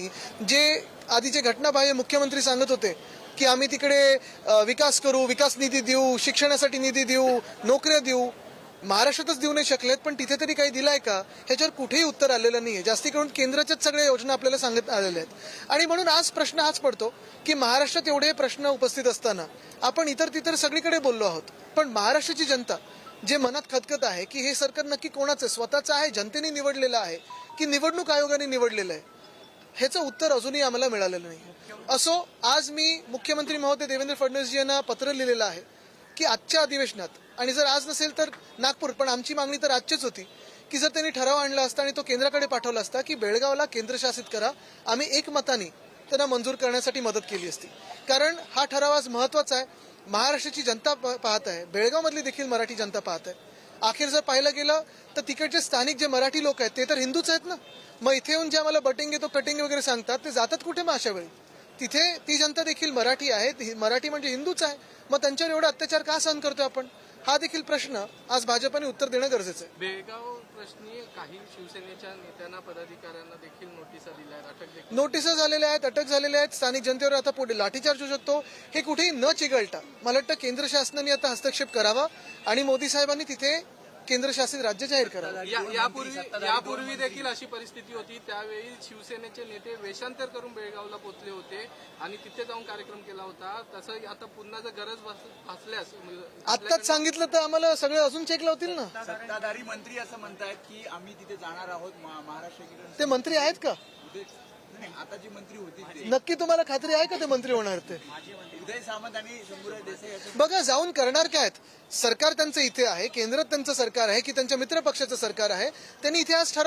नाही. जे आधीचे घटनाबाह्य मुख्यमंत्री सांगत होते की आम्ही तिकडे विकास करू विकास निधी देऊ शिक्षणासाठी निधी देऊ नोकऱ्या देऊ महाराष्ट्रातच देऊ नाही शकलेत पण तिथे तरी काही दिलाय का? ह्याच्यावर कुठेही उत्तर आलेलं नाही आहे जास्ती करून केंद्राच्याच सगळ्या योजना आपल्याला सांगत आलेल्या आहेत. आणि म्हणून आज प्रश्न हाच पडतो की महाराष्ट्रात एवढे प्रश्न उपस्थित असताना आपण इतर तितर सगळीकडे बोललो आहोत. पण महाराष्ट्राची जनता जे मनात खतखत आहे की हे सरकार नक्की कोणाचं स्वतःचं आहे? जनतेने निवडलेलं आहे की निवडणूक आयोगाने निवडलेलं आहे? ह्याचं उत्तर अजूनही आम्हाला मिळालेलं नाही. असो आज मी मुख्यमंत्री महोदय देवेंद्र फडणवीस यांना पत्र लिहिलेलं आहे की आजच्या अधिवेशनात आणि जर आज नसेल तर नागपूर पण आमची मागणी तर आजचीच होती की जर त्यांनी ठराव आणला असता आणि तो केंद्राकडे पाठवला असता की बेळगावला केंद्रशासित करा आम्ही एकमताने त्यांना मंजूर करण्यासाठी मदत केली असती. कारण हा ठराव आज महत्त्वाचा आहे. महाराष्ट्राची जनता प- पाहत आहे. बेळगावमधली देखील मराठी जनता पाहत आहे. अखेर जर पाहिलं गेलं तर तिकडचे स्थानिक जे मराठी लोक आहेत ते तर हिंदूच आहेत ना. मग इथे येऊन जे आम्हाला बटिंग येतो कटिंग वगैरे सांगतात ते जातात कुठे मग अशा वेळी? तिथे ती जनता देखील मराठी आहे. ती- मराठी म्हणजे हिंदूच आहे. मग त्यांच्यावर एवढा अत्याचार का सहन करतोय आपण? हा देखील प्रश्न आज भाजपने उत्तर देणं गरजेचं आहे. बेळगाव प्रश्नी काही शिवसेनेच्या नेत्यांना पदाधिकाऱ्यांना देखील नोटिसा दिल्या आहेत. नोटिसा झालेल्या आहेत अटक झालेल्या आहेत. स्थानिक जनतेवर आता पुढे लाठीचार्ज होऊ शकतो. हे कुठेही न चिघळता मला वाटतं केंद्र शासनाने आता हस्तक्षेप करावा आणि मोदी साहेबांनी तिथे केंद्रशासित राज्य जाहीर करावं या- यापूर्वी यापूर्वी देखील अशी परिस्थिती होती. त्यावेळी शिवसेनेचे नेते वेषांतर करून बेळगावला पोहोचले होते आणि तिथे जाऊन कार्यक्रम केला होता. तसं आता पुन्हा जर गरज भास- भासल्यास म्हणजे आत्ताच सांगितलं तर आम्हाला सगळे अजून चेक लावतील ना? सत्ताधारी मंत्री असं म्हणतायत की आम्ही तिथे जाणार आहोत महा- महाराष्ट्र ते मंत्री आहेत का? आता जी मंत्री होती ते नक्की तुम्हाला खात्री आहे का ते मंत्री होणार ते? उदय सामंत आणि शंभूराज देसाई बघा जाऊन करणार काय आहेत? सरकार त्यांचं इथे आहे केंद्रात त्यांचं सरकार आहे की त्यांच्या मित्र पक्षाचं सरकार आहे त्यांनी इथे आज ठरव